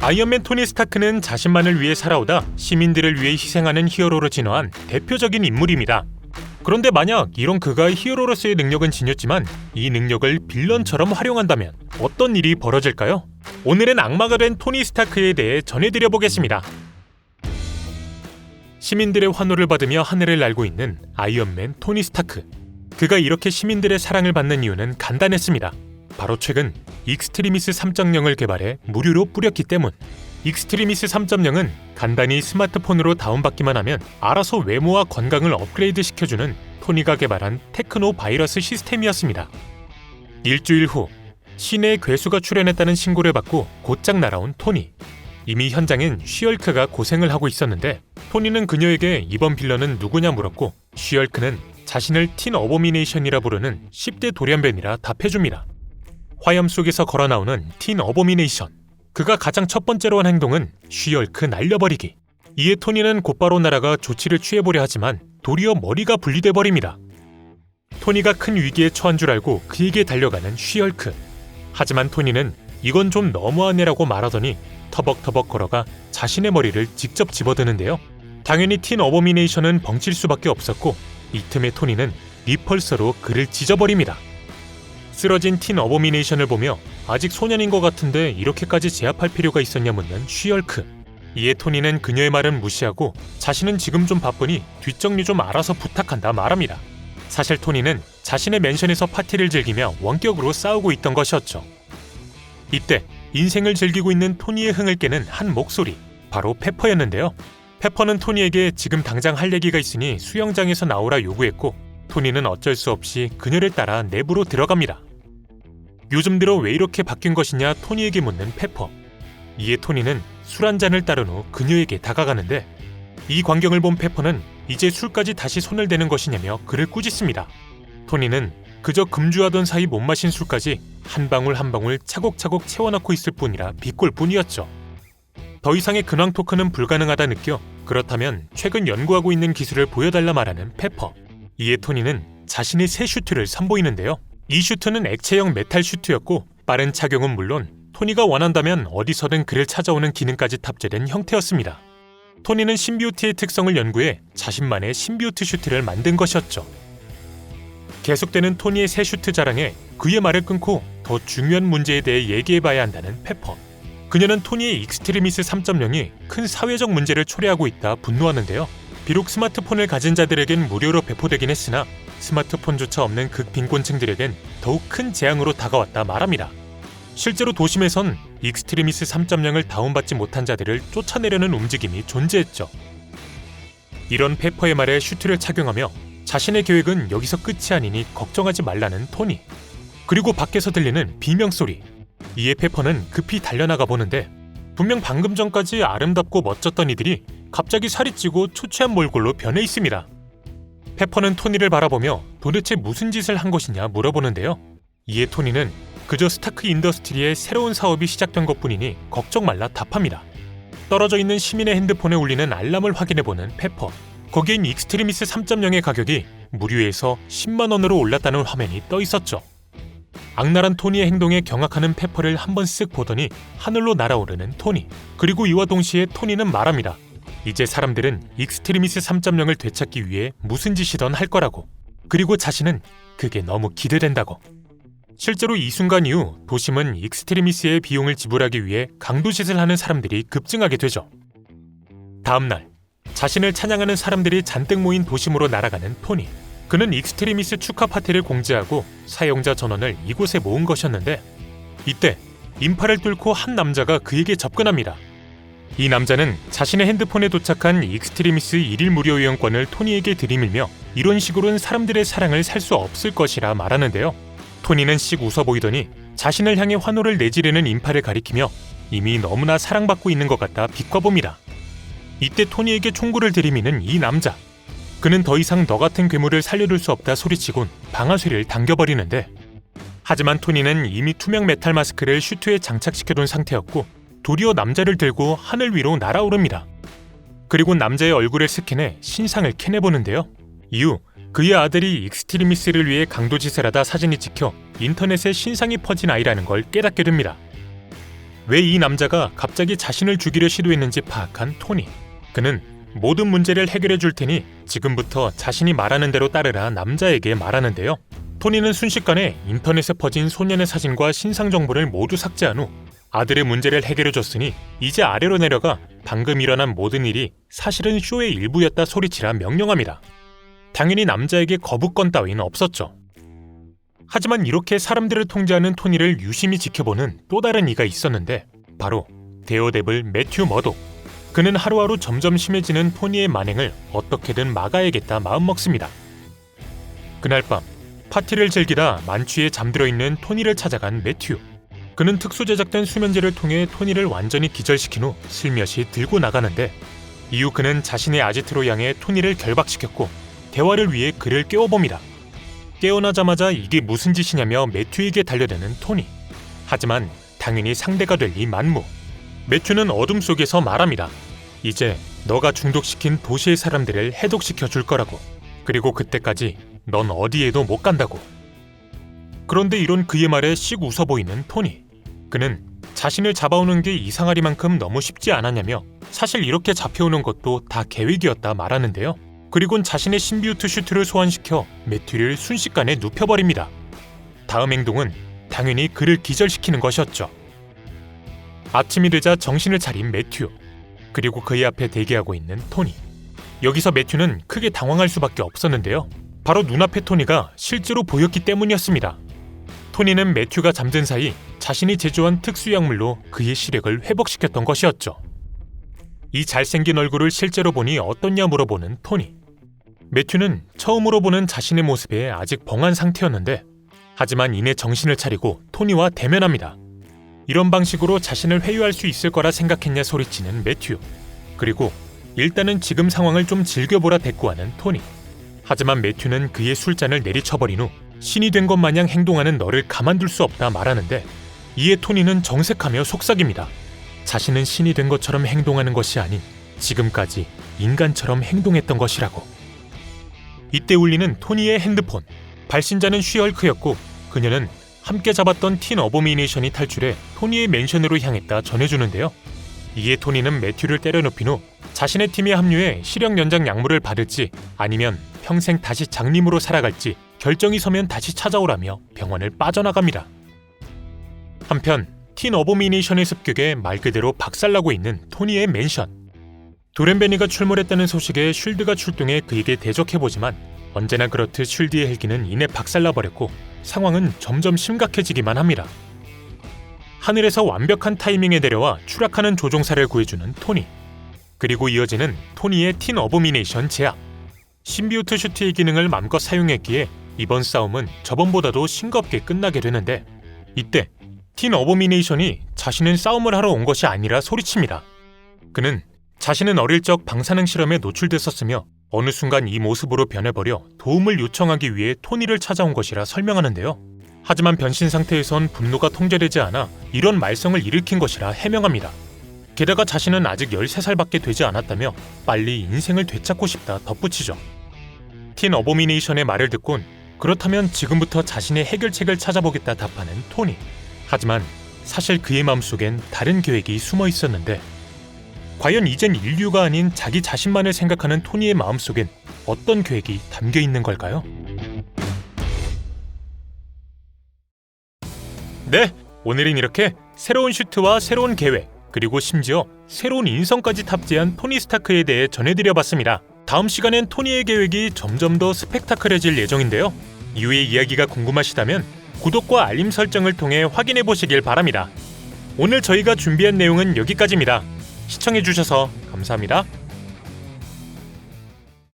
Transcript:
아이언맨 토니 스타크는 자신만을 위해 살아오다 시민들을 위해 희생하는 히어로로 진화한 대표적인 인물입니다. 그런데 만약 이런 그가 히어로로서의 능력은 지녔지만 이 능력을 빌런처럼 활용한다면 어떤 일이 벌어질까요? 오늘은 악마가 된 토니 스타크에 대해 전해드려 보겠습니다. 시민들의 환호를 받으며 하늘을 날고 있는 아이언맨 토니 스타크. 그가 이렇게 시민들의 사랑을 받는 이유는 간단했습니다. 바로 최근 익스트리미스 3.0을 개발해 무료로 뿌렸기 때문. 익스트리미스 3.0은 간단히 스마트폰으로 다운받기만 하면 알아서 외모와 건강을 업그레이드 시켜주는 토니가 개발한 테크노 바이러스 시스템이었습니다. 일주일 후 시내에 괴수가 출현했다는 신고를 받고 곧장 날아온 토니. 이미 현장엔 쉬얼크가 고생을 하고 있었는데 토니는 그녀에게 이번 빌런은 누구냐 물었고 쉬얼크는 자신을 틴 어보미네이션이라 부르는 10대 돌연변이라 답해줍니다. 화염 속에서 걸어 나오는 틴 어보미네이션. 그가 가장 첫 번째로 한 행동은 쉬얼크 날려버리기. 이에 토니는 곧바로 날아가 조치를 취해보려 하지만 도리어 머리가 분리돼 버립니다. 토니가 큰 위기에 처한 줄 알고 그에게 달려가는 쉬얼크. 하지만 토니는 이건 좀 너무하네라고 말하더니 터벅터벅 걸어가 자신의 머리를 직접 집어드는데요. 당연히 틴 어보미네이션은 벙칠 수밖에 없었고 이 틈에 토니는 리펄서로 그를 찢어버립니다. 쓰러진 틴 어보미네이션을 보며 아직 소년인 것 같은데 이렇게까지 제압할 필요가 있었냐 묻는 쉬얼크. 이에 토니는 그녀의 말은 무시하고 자신은 지금 좀 바쁘니 뒷정리 좀 알아서 부탁한다 말합니다. 사실 토니는 자신의 맨션에서 파티를 즐기며 원격으로 싸우고 있던 것이었죠. 이때 인생을 즐기고 있는 토니의 흥을 깨는 한 목소리, 바로 페퍼였는데요. 페퍼는 토니에게 지금 당장 할 얘기가 있으니 수영장에서 나오라 요구했고 토니는 어쩔 수 없이 그녀를 따라 내부로 들어갑니다. 요즘 들어 왜 이렇게 바뀐 것이냐 토니에게 묻는 페퍼. 이에 토니는 술 한 잔을 따른 후 그녀에게 다가가는데 이 광경을 본 페퍼는 이제 술까지 다시 손을 대는 것이냐며 그를 꾸짖습니다. 토니는 그저 금주하던 사이 못 마신 술까지 한 방울 한 방울 차곡차곡 채워넣고 있을 뿐이라 비꼴 뿐이었죠. 더 이상의 근황 토크는 불가능하다 느껴 그렇다면 최근 연구하고 있는 기술을 보여달라 말하는 페퍼. 이에 토니는 자신의 새 슈트를 선보이는데요. 이 슈트는 액체형 메탈 슈트였고 빠른 착용은 물론 토니가 원한다면 어디서든 그를 찾아오는 기능까지 탑재된 형태였습니다. 토니는 신비우트의 특성을 연구해 자신만의 신비우트 슈트를 만든 것이었죠. 계속되는 토니의 새 슈트 자랑에 그의 말을 끊고 더 중요한 문제에 대해 얘기해봐야 한다는 페퍼. 그녀는 토니의 익스트리미스 3.0이 큰 사회적 문제를 초래하고 있다 분노하는데요. 비록 스마트폰을 가진 자들에겐 무료로 배포되긴 했으나 스마트폰조차 없는 극빈곤층들에겐 더욱 큰 재앙으로 다가왔다 말합니다. 실제로 도심에선 익스트리미스 3.0을 다운받지 못한 자들을 쫓아내려는 움직임이 존재했죠. 이런 페퍼의 말에 슈트를 착용하며 자신의 계획은 여기서 끝이 아니니 걱정하지 말라는 토니. 그리고 밖에서 들리는 비명 소리. 이에 페퍼는 급히 달려나가 보는데 분명 방금 전까지 아름답고 멋졌던 이들이 갑자기 살이 찌고 초췌한 몰골로 변해 있습니다. 페퍼는 토니를 바라보며 도대체 무슨 짓을 한 것이냐 물어보는데요. 이에 토니는 그저 스타크 인더스트리의 새로운 사업이 시작된 것뿐이니 걱정 말라 답합니다. 떨어져 있는 시민의 핸드폰에 울리는 알람을 확인해보는 페퍼. 거기엔 익스트리미스 3.0의 가격이 무료에서 10만 원으로 올랐다는 화면이 떠 있었죠. 악랄한 토니의 행동에 경악하는 페퍼를 한번 쓱 보더니 하늘로 날아오르는 토니. 그리고 이와 동시에 토니는 말합니다. 이제 사람들은 익스트리미스 3.0을 되찾기 위해 무슨 짓이든 할 거라고. 그리고 자신은 그게 너무 기대된다고. 실제로 이 순간 이후 도심은 익스트리미스의 비용을 지불하기 위해 강도짓을 하는 사람들이 급증하게 되죠. 다음 날 자신을 찬양하는 사람들이 잔뜩 모인 도심으로 날아가는 토니. 그는 익스트리미스 축하 파티를 공지하고 사용자 전원을 이곳에 모은 것이었는데 이때 인파를 뚫고 한 남자가 그에게 접근합니다. 이 남자는 자신의 핸드폰에 도착한 익스트리미스 1일 무료 이용권을 토니에게 들이밀며 이런 식으로는 사람들의 사랑을 살 수 없을 것이라 말하는데요. 토니는 씩 웃어 보이더니 자신을 향해 환호를 내지르는 인파를 가리키며 이미 너무나 사랑받고 있는 것 같다 비꿔봅니다. 이때 토니에게 총구를 들이미는 이 남자. 그는 더 이상 너 같은 괴물을 살려둘 수 없다 소리치곤 방아쇠를 당겨버리는데 하지만 토니는 이미 투명 메탈 마스크를 슈트에 장착시켜둔 상태였고 도리어 남자를 들고 하늘 위로 날아오릅니다. 그리고 남자의 얼굴을 스캔해 신상을 캐내보는데요. 이후 그의 아들이 익스트리미스를 위해 강도짓을 하다 사진이 찍혀 인터넷에 신상이 퍼진 아이라는 걸 깨닫게 됩니다. 왜 이 남자가 갑자기 자신을 죽이려 시도했는지 파악한 토니. 그는 모든 문제를 해결해 줄 테니 지금부터 자신이 말하는 대로 따르라 남자에게 말하는데요. 토니는 순식간에 인터넷에 퍼진 소년의 사진과 신상 정보를 모두 삭제한 후 아들의 문제를 해결해 줬으니 이제 아래로 내려가 방금 일어난 모든 일이 사실은 쇼의 일부였다 소리치라 명령합니다. 당연히 남자에게 거부권 따위는 없었죠. 하지만 이렇게 사람들을 통제하는 토니를 유심히 지켜보는 또 다른 이가 있었는데 바로 데어데블 매튜 머독. 그는 하루하루 점점 심해지는 토니의 만행을 어떻게든 막아야겠다 마음먹습니다. 그날 밤 파티를 즐기다 만취에 잠들어 있는 토니를 찾아간 매튜. 그는 특수 제작된 수면제를 통해 토니를 완전히 기절시킨 후 슬며시 들고 나가는데 이후 그는 자신의 아지트로 향해 토니를 결박시켰고 대화를 위해 그를 깨워봅니다. 깨어나자마자 이게 무슨 짓이냐며 매튜에게 달려드는 토니. 하지만 당연히 상대가 될 이 만무. 매튜는 어둠 속에서 말합니다. 이제 너가 중독시킨 도시의 사람들을 해독시켜 줄 거라고. 그리고 그때까지 넌 어디에도 못 간다고. 그런데 이런 그의 말에 씩 웃어 보이는 토니. 그는 자신을 잡아오는 게 이상하리만큼 너무 쉽지 않았냐며 사실 이렇게 잡혀오는 것도 다 계획이었다 말하는데요. 그리곤 자신의 신비우트 슈트를 소환시켜 매튜를 순식간에 눕혀버립니다. 다음 행동은 당연히 그를 기절시키는 것이었죠. 아침이 되자 정신을 차린 매튜, 그리고 그의 앞에 대기하고 있는 토니. 여기서 매튜는 크게 당황할 수밖에 없었는데요. 바로 눈앞의 토니가 실제로 보였기 때문이었습니다. 토니는 매튜가 잠든 사이 자신이 제조한 특수약물로 그의 시력을 회복시켰던 것이었죠. 이 잘생긴 얼굴을 실제로 보니 어떻냐 물어보는 토니. 매튜는 처음으로 보는 자신의 모습에 아직 벙한 상태였는데 하지만 이내 정신을 차리고 토니와 대면합니다. 이런 방식으로 자신을 회유할 수 있을 거라 생각했냐 소리치는 매튜. 그리고 일단은 지금 상황을 좀 즐겨보라 대꾸하는 토니. 하지만 매튜는 그의 술잔을 내리쳐버린 후 신이 된 것 마냥 행동하는 너를 가만둘 수 없다 말하는데 이에 토니는 정색하며 속삭입니다. 자신은 신이 된 것처럼 행동하는 것이 아닌 지금까지 인간처럼 행동했던 것이라고. 이때 울리는 토니의 핸드폰. 발신자는 쉬얼크였고 그녀는 함께 잡았던 틴 어보미네이션이 탈출해 토니의 맨션으로 향했다 전해주는데요. 이에 토니는 매튜를 때려눕힌 후 자신의 팀에 합류해 시력 연장 약물을 받을지 아니면 평생 다시 장님으로 살아갈지 결정이 서면 다시 찾아오라며 병원을 빠져나갑니다. 한편 틴 어보미네이션의 습격에 말 그대로 박살나고 있는 토니의 맨션. 도렌베니가 출몰했다는 소식에 쉴드가 출동해 그에게 대적해보지만 언제나 그렇듯 쉴드의 헬기는 이내 박살나버렸고 상황은 점점 심각해지기만 합니다. 하늘에서 완벽한 타이밍에 내려와 추락하는 조종사를 구해주는 토니. 그리고 이어지는 토니의 틴 어보미네이션 제압. 신비우트 슈트의 기능을 맘껏 사용했기에 이번 싸움은 저번보다도 싱겁게 끝나게 되는데 이때 틴 어보미네이션이 자신은 싸움을 하러 온 것이 아니라 소리칩니다. 그는 자신은 어릴 적 방사능 실험에 노출됐었으며 어느 순간 이 모습으로 변해버려 도움을 요청하기 위해 토니를 찾아온 것이라 설명하는데요. 하지만 변신 상태에선 분노가 통제되지 않아 이런 말썽을 일으킨 것이라 해명합니다. 게다가 자신은 아직 13살밖에 되지 않았다며 빨리 인생을 되찾고 싶다 덧붙이죠. 틴 어보미네이션의 말을 듣곤 그렇다면 지금부터 자신의 해결책을 찾아보겠다 답하는 토니. 하지만 사실 그의 마음속엔 다른 계획이 숨어 있었는데 과연 이젠 인류가 아닌 자기 자신만을 생각하는 토니의 마음속엔 어떤 계획이 담겨 있는 걸까요? 네, 오늘은 이렇게 새로운 슈트와 새로운 계획, 그리고 심지어 새로운 인성까지 탑재한 토니 스타크에 대해 전해드려 봤습니다. 다음 시간엔 토니의 계획이 점점 더 스펙타클해질 예정인데요. 이후의 이야기가 궁금하시다면 구독과 알림 설정을 통해 확인해 보시길 바랍니다. 오늘 저희가 준비한 내용은 여기까지입니다. 시청해주셔서 감사합니다.